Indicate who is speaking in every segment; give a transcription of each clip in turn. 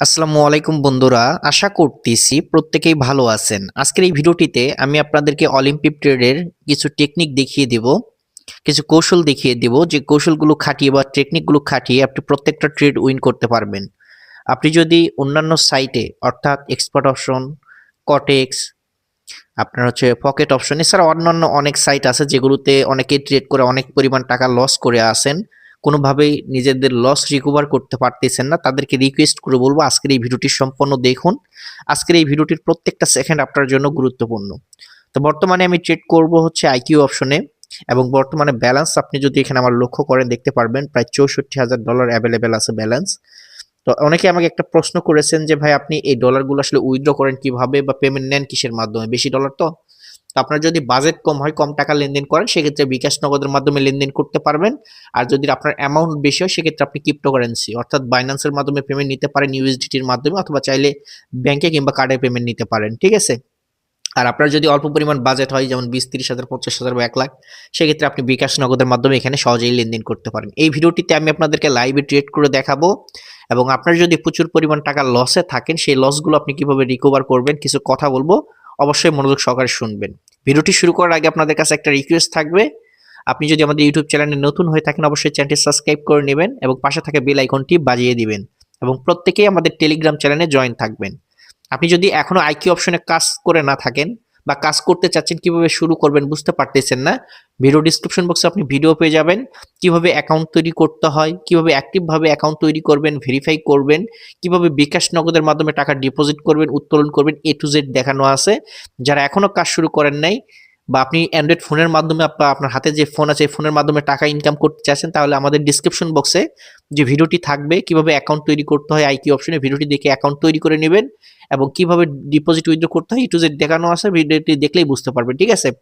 Speaker 1: আসসালামু আলাইকুম বন্ধুরা, আশা করতেছি প্রত্যেকেই ভালো আছেন। আজকের এই ভিডিওটিতে আমি আপনাদেরকে অলিম্পিক ট্রেডের কিছু টেকনিক দেখিয়ে দেব, কিছু কৌশল দেখিয়ে দেব, যে কৌশলগুলো খাটিয়ে বা টেকনিকগুলো খাটিয়ে আপনি প্রত্যেকটা ট্রেড উইন করতে পারবেন। আপনি যদি অন্যান্য সাইটে অর্থাৎ এক্সপার্ট অপশন কটেক্স আপনার হচ্ছে পকেট অপশন এছাড়া অন্যান্য অনেক সাইট আছে যেগুলোতে অনেকে ট্রেড করে, অনেক পরিমাণ টাকা লস করে আসেন। কোনোভাবেই নিজেদের লস রিকভার করতে পারতেছেন না। তাদেরকে রিকোয়েস্ট করে বলব আজকের এই ভিডিওটি সম্পূর্ণ দেখুন। আজকের এই ভিডিওটির প্রত্যেকটা সেকেন্ড আপনার জন্য গুরুত্বপূর্ণ। তো বর্তমানে আমি ট্রেড করব হচ্ছে আইকিউ অপশনে এবং বর্তমানে ব্যালেন্স আপনি যদি এখানে আমার লক্ষ্য করেন দেখতে পারবেন, প্রায় চৌষট্টি হাজার ডলার অ্যাভেলেবেল আছে ব্যালেন্স তো অনেকে আমাকে একটা প্রশ্ন করেছেন যে, ভাই, আপনি এই ডলারগুলো আসলে উইথড্র করেন কীভাবে বা পেমেন্ট নেন কিসের মাধ্যমে? বেশি ডলার তো? তো আপনার যদি বাজেট কম হয়, কম টাকা লেনদেন করেন, সেক্ষেত্রে বিকাশ নগদের মাধ্যমে লেনদেন করতে পারবেন। আর যদি আপনার অ্যামাউন্ট বেশি হয়, সেক্ষেত্রে আপনি ক্রিপ্টোকারেন্সি অর্থাৎ বাইন্যান্সের মাধ্যমে পেমেন্ট নিতে পারেন ইউএসডিটির মাধ্যমে, অথবা চাইলে ব্যাংকে কিংবা কার্ডে পেমেন্ট নিতে পারেন, ঠিক আছে? আর আপনার যদি অল্প পরিমাণ বাজেট হয়, যেমন বিশ, তিরিশ হাজার, পঞ্চাশ হাজার বা এক লাখ, সেক্ষেত্রে আপনি বিকাশ নগদের মাধ্যমে এখানে সহজেই লেনদেন করতে পারেন। এই ভিডিওটিতে আমি আপনাদেরকে লাইভে ট্রেড করে দেখাবো এবং আপনার যদি প্রচুর পরিমাণ টাকা লসে থাকেন, সেই লসগুলো আপনি কীভাবে রিকভার করবেন, কিছু কথা বলব, অবশ্যই মনোযোগ সহকারে শুনবেন। ভিডিওটি শুরু করার আগে আপনাদের কাছে একটা রিকোয়েস্ট থাকবে। আপনি যদি আমাদের ইউটিউব চ্যানেলে নতুন হয়ে থাকেন, অবশ্যই চ্যানেলটি সাবস্ক্রাইব করে নেবেন এবং পাশে থাকা বেল আইকনটি বাজিয়ে দিবেন এবং প্রত্যেকেই আমাদের টেলিগ্রাম চ্যানেলে জয়েন থাকবেন। আপনি যদি এখনও আইকিউ অপশনে কাজ করে না থাকেন বা কাজ করতে চাচ্ছেন, কীভাবে শুরু করবেন বুঝতে পারতেছেন না? ভিডিও ডিসক্রিপশন বক্সে আপনি ভিডিও পেয়ে যাবেন। কীভাবে অ্যাকাউন্ট তৈরি করতে হয়? কীভাবে অ্যাক্টিভভাবে অ্যাকাউন্ট তৈরি করবেন? ভেরিফাই করবেন। কীভাবে বিকাশ নগদের মাধ্যমে টাকা ডিপোজিট করবেন? উত্তোলন করবেন? এ টু জেড দেখানো আছে। যারা এখনও কাজ শুরু করেন নাই বা আপনি অ্যান্ড্রয়েড ফোনের মাধ্যমে আপনা- আপনার হাতে যে ফোন আছে ফোনের মাধ্যমে টাকা ইনকাম করতে চাচ্ছেন তাহলে আমাদের ডিসক্রিপশন বক্সে যে ভিডিওটি থাকবে, কীভাবে অ্যাকাউন্ট তৈরি করতে হয় আইকি অপশনে ভিডিওটি দেখে অ্যাকাউন্ট তৈরি করে নেবেন এবং কীভাবে ডিপোজিট উইথড্র করতে হয় টু জেড দেখানো আছে, ভিডিওটি দেখলেই বুঝতে পারবেন, ঠিক আছে?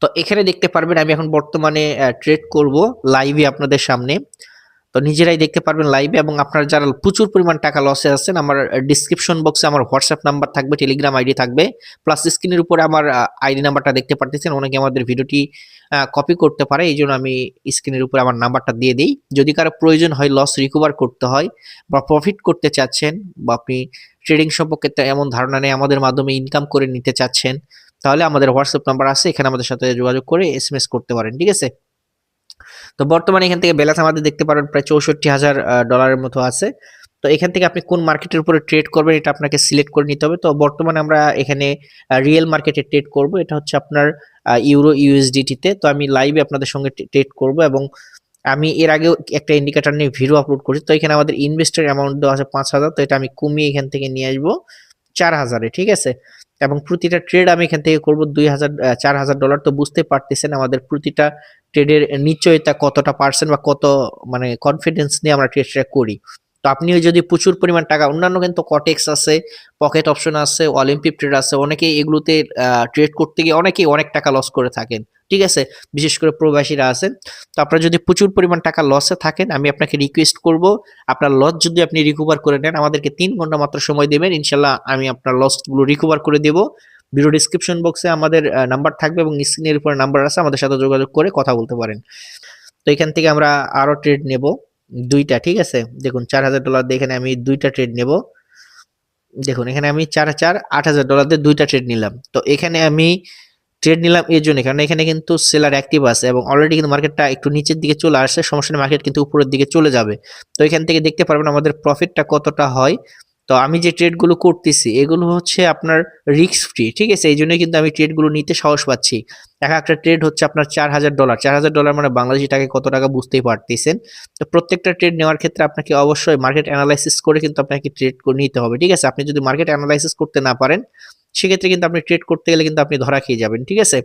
Speaker 1: তো এখানে দেখতে পারবেন, আমি এখন বর্তমানে ট্রেড করব লাইভে আপনাদের সামনে। তো নিজেরাই দেখতে পারবেন লাইভে এবং আপনারা যারা প্রচুর পরিমাণ টাকা লসে আছেন, আমার ডিসক্রিপশন বক্সে আমার হোয়াটসঅ্যাপ নাম্বার থাকবে টেলিগ্রাম আইডি থাকবে প্লাস স্ক্রিনের উপরে আমার আইডি নাম্বারটা দেখতে পারতেছেন, অনেকে আমাদের ভিডিওটি কপি করতে পারে, এই জন্য আমি স্ক্রিনের উপরে আমার নাম্বারটা দিয়ে দিই। যদি কারও প্রয়োজন হয় লস রিকভার করতে হয় বা প্রফিট করতে চাচ্ছেন বা আপনি ট্রেডিং সম্পর্কে এমন ধারণা নেই আমাদের মাধ্যমে ইনকাম করে নিতে চাচ্ছেন, তাহলে আমাদের হোয়াটসঅ্যাপ নাম্বার আছে, এখানে আমাদের সাথে যোগাযোগ করে এস করতে পারেন, ঠিক আছে? তো বর্তমানে এখান থেকে ব্যালেন্স আমাদের দেখতে পারেন প্রায় চৌষট্টি হাজার ডলারের মতো আছে। তো এখান থেকে আপনি কোন মার্কেটের উপরে ট্রেড করবেন এটা আপনাকে সিলেক্ট করে নিতে হবে। তো বর্তমানে আমরা এখানে রিয়েল মার্কেটে ট্রেড করব। এটা হচ্ছে আপনার ইউরো ইউএসডিটিতে তো। আমি লাইভে আপনাদের সঙ্গে ট্রেড করব এবং আমি এর আগেও একটা ইন্ডিকেটর নিয়ে ভিডিও আপলোড করছি। তো এখানে আমাদের ইনভেস্টের অ্যামাউন্ট দেওয়া আছে পাঁচ হাজার। তো এটা আমি কমিয়ে এখান থেকে নিয়ে আসব চার হাজারে, ঠিক আছে? এবং প্রতিটা ট্রেড আমি এখান থেকে করব দুই হাজার চার হাজার ডলার তো বুঝতে পারতেছেন আমাদের প্রতিটা ট্রেডের নিশ্চয়তা কতটা পার্সেন্ট বা কত মানে কনফিডেন্স নিয়ে আমরা ট্রেডটা করি। তো আপনিও যদি প্রচুর পরিমাণ টাকা, অন্যান্য কিন্তু কটেক্স আছে পকেট অপশন আছে অলিম্পিক ট্রেড আছে, অনেকেই এগুলোতে ট্রেড করতে গিয়ে অনেকেই অনেক টাকা লস করে থাকেন, ঠিক আছে? বিশেষ করে প্রবাসীরা আছেন। তো আপনারা যদি প্রচুর পরিমাণ টাকা লসে থাকেন, আমি আপনাকে রিকোয়েস্ট করব, আপনার লস যদি আপনি রিকভার করে নেন, আমাদেরকে তিন ঘণ্টা মাত্র সময় দেবেন ইনশাল্লাহ আমি আপনার লসগুলো রিকভার করে দেবো। ভিডিও ডিসক্রিপশন বক্সে আমাদের নাম্বার থাকবে এবং স্ক্রিনের উপরে নাম্বার আছে, আমাদের সাথে যোগাযোগ করে কথা বলতে পারেন। তো এখান থেকে আমরা আরও ট্রেড নেব, দুইটা, ঠিক আছে? দেখুন, চার হাজার ডলার দিয়ে এখানে আমি দুইটা ট্রেড নেব। দেখুন, এখানে আমি চার চার আট হাজার ডলার দিয়ে দুইটা ট্রেড নিলাম। তো এখানে আমি ট্রেড নিলাম এর জন্য, কারণ এখানে কিন্তু সেলার অ্যাক্টিভ আছে এবং অলরেডি কিন্তু মার্কেটটা একটু নিচের দিকে চলে আসছে সমস্যা মার্কেট কিন্তু উপরের দিকে চলে যাবে। তো এখান থেকে দেখতে পারবেন আমাদের প্রফিটটা কতটা হয়। তো আমি যে ট্রেডগুলো করতেছি, এগুলো হচ্ছে আপনার রিস্ক ফ্রি ঠিক আছে? এই জন্যই কিন্তু আমি ট্রেডগুলো নিতে সাহস পাচ্ছি। এক একটা ট্রেড হচ্ছে আপনার চার হাজার ডলার চার হাজার ডলার মানে বাংলাদেশি টাকায় কত টাকা বুঝতেই পারতেছেন। তো প্রত্যেকটা ট্রেড নেওয়ার ক্ষেত্রে আপনাকে অবশ্যই মার্কেট অ্যানালাইসিস করে কিন্তু আপনাকে ট্রেড নিতে হবে, ঠিক আছে? আপনি যদি মার্কেট অ্যানালাইসিস করতে না পারেন, সেক্ষেত্রে কিন্তু আপনি ট্রেড করতে গেলে কিন্তু আপনি ধরা খেয়ে যাবেন, ঠিক আছে?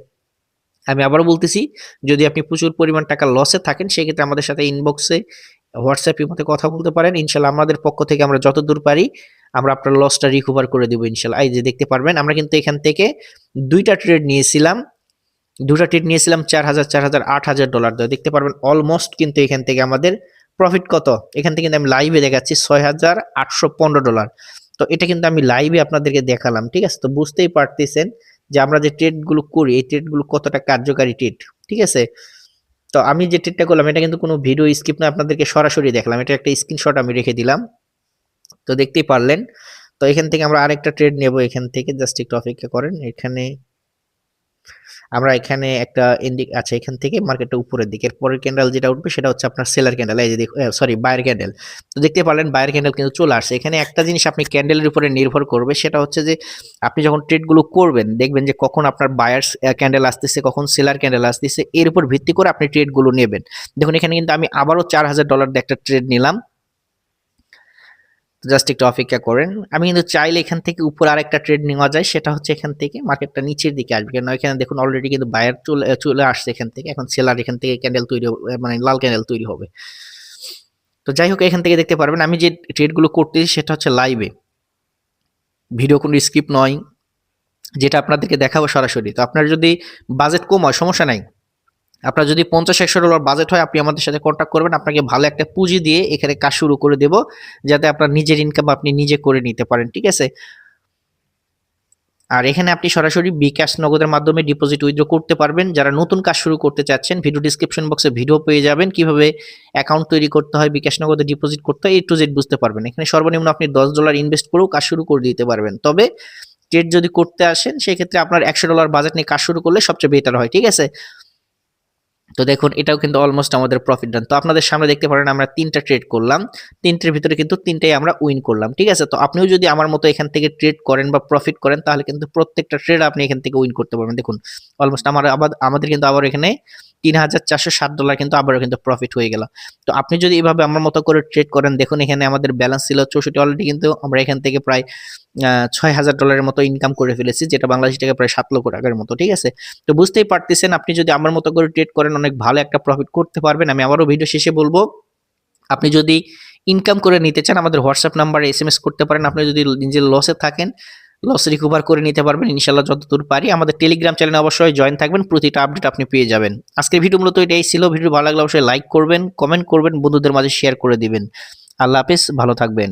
Speaker 1: আমি আবারও বলতেছি, যদি আপনি প্রচুর পরিমাণ টাকা লসে থাকেন, সেক্ষেত্রে আমাদের সাথে ইনবক্সে হোয়াটসঅ্যাপের মধ্যে কথা বলতে পারেন। ইনশাল্লাহ আমাদের পক্ষ থেকে আমরা যতদূর পারি, আমরা আপনার লসটা রিকভার করে দেবো ইনশাল্লাহ। এই যে দেখতে পারবেন, আমরা কিন্তু এখান থেকে দুইটা ট্রেড নিয়েছিলাম। দুটা ট্রেড নিয়েছিলাম চার হাজার চার হাজার, আট হাজার ডলার দেওয়া। দেখতে পারবেন অলমোস্ট কিন্তু এখান থেকে আমাদের প্রফিট কত? এখান থেকে কিন্তু আমি লাইভে দেখাচ্ছি ছয় হাজার আটশো পনেরো ডলার তো এটা কিন্তু আমি লাইভে আপনাদেরকে দেখালাম, ঠিক আছে? তো বুঝতেই পারতেছেন যে আমরা যে ট্রেডগুলো করি, এই ট্রেডগুলো কতটা কার্যকারী ট্রেড ঠিক আছে? তো আমি যে ট্রেডটা করলাম, এটা কিন্তু কোনো ভিডিও স্কিপ না, আপনাদেরকে সরাসরি দেখলাম। এটা একটা স্ক্রিনশট আমি রেখে দিলাম। তো দেখতেই পারলেন। তো এখান থেকে আমরা আরেকটা ট্রেড নেব, এখান থেকে। জাস্ট একটু অপেক্ষা করেন, এখানে আমরা এখানে একটা ইন্ডিক আছে এখান থেকে মার্কেটটা উপরের দিকে। পরের ক্যান্ডেল যেটা উঠবে সেটা হচ্ছে আপনার সেলার ক্যান্ডেল এই যে সরি বায়ার ক্যান্ডেল তো দেখতে পারলেন বায়ার ক্যান্ডেল কিন্তু চলে আসছে। এখানে একটা জিনিস আপনি ক্যান্ডেলের উপরে নির্ভর করবে, সেটা হচ্ছে যে আপনি যখন ট্রেডগুলো করবেন, দেখবেন যে কখন আপনার বায়ার ক্যান্ডেল আসতেছে, কখন সেলার ক্যান্ডেল আসতেছে, এর উপর ভিত্তি করে আপনি ট্রেডগুলো নেবেন। দেখুন, এখানে কিন্তু আমি আবারও চার হাজার ডলার একটা ট্রেড নিলাম। জাস্ট একটু অপেক্ষা করেন। আমি কিন্তু চাইলে এখান থেকে উপর আরেকটা ট্রেড নেওয়া যায়, সেটা হচ্ছে এখান থেকে মার্কেটটা নিচের দিকে আসবে। কেন এখানে দেখুন অলরেডি কিন্তু বায়ার চলে চলে আসছে এখান থেকে। এখন সেলার এখান থেকে ক্যান্ডেল তৈরি মানে লাল ক্যান্ডেল তৈরি হবে। তো যাই হোক, এখান থেকে দেখতে পারবেন, আমি যে ট্রেডগুলো করতেছি সেটা হচ্ছে লাইভে ভিডিও কোনো স্ক্রিপ্ট নয়, যেটা আপনাদেরকে দেখাবো সরাসরি। তো আপনার যদি বাজেট কম হয়, সমস্যা নাই। আপনার যদি পঞ্চাশ, একশো ডলার বাজেট হয়, আপনি আমাদের সাথে কন্ট্যাক্ট করবেন। আপনাকে ভালো একটা পুঁজি দিয়ে এখানে কাজ শুরু করে দেব, যাতে আপনার নিজের ইনকাম আপনি নিজে করে নিতে পারেন, ঠিক আছে? আর এখানে আপনি সরাসরি বিকাশ নগদের মাধ্যমে ডিপোজিট উইথড্র করতে পারবেন। যারা নতুন কাজ শুরু করতে চাচ্ছেন ভিডিও ডিসক্রিপশন বক্সে ভিডিও পেয়ে যাবেন। কীভাবে অ্যাকাউন্ট তৈরি করতে হয় বিকাশ নগদে ডিপোজিট করতে হয় এ টু জেড বুঝতে পারবেন। এখানে সর্বনিম্ন আপনি দশ ডলার ইনভেস্ট করেও কাজ শুরু করে দিতে পারবেন। তবে ট্রেড যদি করতে আসেন, সেক্ষেত্রে আপনার একশো ডলার বাজেট নিয়ে কাজ শুরু করলে সবচেয়ে বেটার হয়, ঠিক আছে? তো দেখুন, এটাও কিন্তু অলমোস্ট আমাদের প্রফিট ডান তো আপনাদের সামনে দেখতে পারেন, আমরা তিনটা ট্রেড করলাম। তিনটের ভিতরে কিন্তু তিনটাই আমরা উইন করলাম, ঠিক আছে? তো আপনিও যদি আমার মতো এখান থেকে ট্রেড করেন বা প্রফিট করেন, তাহলে কিন্তু প্রত্যেকটা ট্রেড আপনি এখান থেকে উইন করতে পারবেন। দেখুন অলমোস্ট আমার আবার আমাদের কিন্তু আবার এখানে তিন হাজার চারশো ষাট ডলার কিন্তু আবারও কিন্তু প্রফিট হয়ে গেল। তো আপনি যদি এভাবে আমার মতো করে ট্রেড করেন, দেখুন, এখানে আমাদের ব্যালেন্স ছিল চৌষট্টি অলরেডি কিন্তু আমরা এখান থেকে প্রায় ছয় হাজার ডলারের মতো ইনকাম করে ফেলেছি, যেটা বাংলাদেশ টাকা প্রায় সাত লক্ষ টাকার মতো, ঠিক আছে? তো বুঝতেই পারতেছেন, আপনি যদি আমার মতো করে ট্রেড করেন অনেক ভালো একটা প্রফিট করতে পারবেন। আমি আবারও ভিডিও শেষে বলব, আপনি যদি ইনকাম করে নিতে চান, আমাদের হোয়াটসঅ্যাপ নাম্বারে এস এম এস করতে পারেন। আপনি যদি নিজের লসে থাকেন লস রিকভার করে নিতে পারবেন। ইনশাল্লাহ যতদূর পারি। আমাদের টেলিগ্রাম চ্যানেলে অবশ্যই জয়েন থাকবেন। প্রতিটা আপডেট আপনি পেয়ে যাবেন। আজকের ভিডিও মূলত এটাই ছিল। ভিডিও ভালো লাগলে অবশ্যই লাইক করবেন কমেন্ট করবেন, বন্ধুদের মাঝে শেয়ার করে দিবেন। আল্লাহ হাফিজ, ভালো থাকবেন।